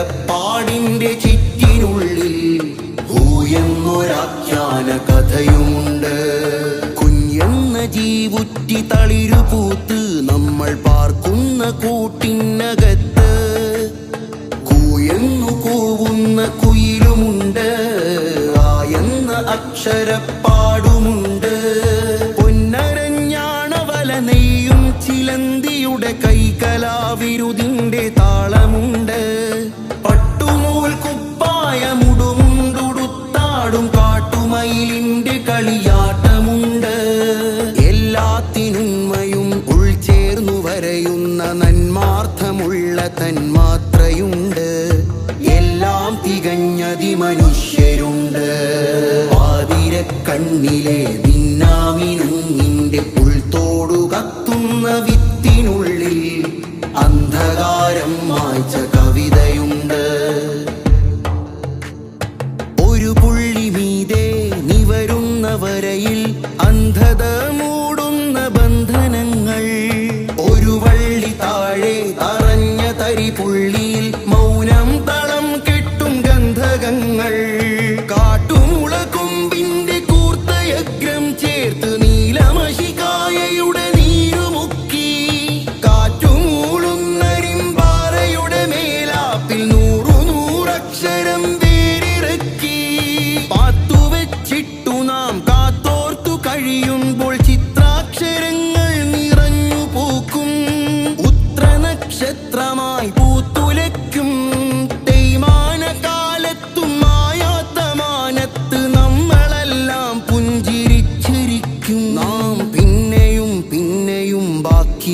കൈവരപ്പാടിന്റെ ചിറ്റിനുള്ളിൽ ഭൂയെന്നൊരാഖ്യാന കഥയുമുണ്ട്. കുഞ്ഞെന്ന ജീവുറ്റി തളിരുപൂത്ത് നമ്മൾ പാർക്കുന്ന കൂട്ടിനകത്ത് കൂയെന്നു കൂവുന്ന കുയിലുമുണ്ട് ആയെന്ന അക്ഷരപ്പാടുമുണ്ട്. പൊന്നരഞ്ഞാണവല നെയ്യും ചിലന്തിയുടെ കൈകലാവിരുതിന്റെ തന്മാത്രയുണ്ട് എല്ലാം തികഞ്ഞതി മനുഷ്യരുണ്ട് കണ്ണിലെ നിന്നാമിനുങ്ങിന്റെ പുൽത്തോടു കത്തുന്ന വിത്തിനുള്ളിൽ ഗന്ധകങ്ങൾ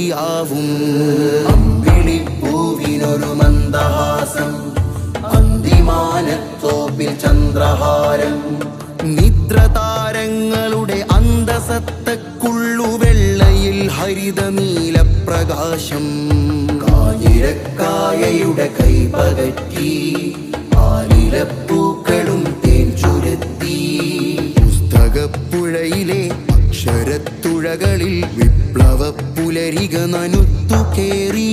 ബാക്കിയാവും അമ്പിളിപ്പൂവിനൊരു മന്ദഹാസം. അന്തിമാനത്തോപ്പിൽ ചന്ദ്രഹാരം. നിദ്രതാരങ്ങളുടെ അന്തസത്തക്കുള്ളു വെള്ളയിൽ ഹരിതനീല പ്രകാശം കാഞ്ഞിരക്കായയുടെ കൈപകറ്റി ആലിലപ്പൂക്കളും അക്ഷരത്തുഴകളിൽ വിപ്ലവ പുലരിക നനുത്തു കേറി.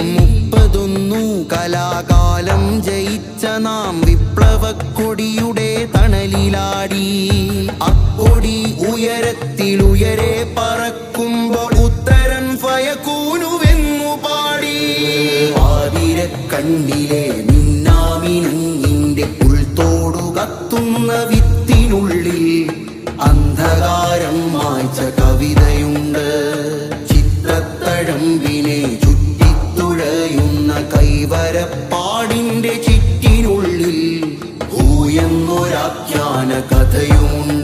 മുപ്പതൊന്നു കലാകാലം ജയിച്ച നാം വിപ്ലവ കൊടിയുടെ തണലിലാടി. അക്കൊടി ഉയരത്തിൽ ഉയരെ പറക്കുമ്പോൾ ഉത്തരൻ ഫയക്കൂനുവെന്നു പാടി. ആതിരക്കണ്ണിലെ താരം മായ്ച്ച കവിതയുണ്ട്. ചിത്രത്തഴമ്പിനെ ചുറ്റിത്തുഴയുന്ന കൈവരപ്പാടിന്റെ ചിറ്റിനുള്ളിൽ ഭൂയെന്നൊരാഖ്യാന കഥയുണ്ട്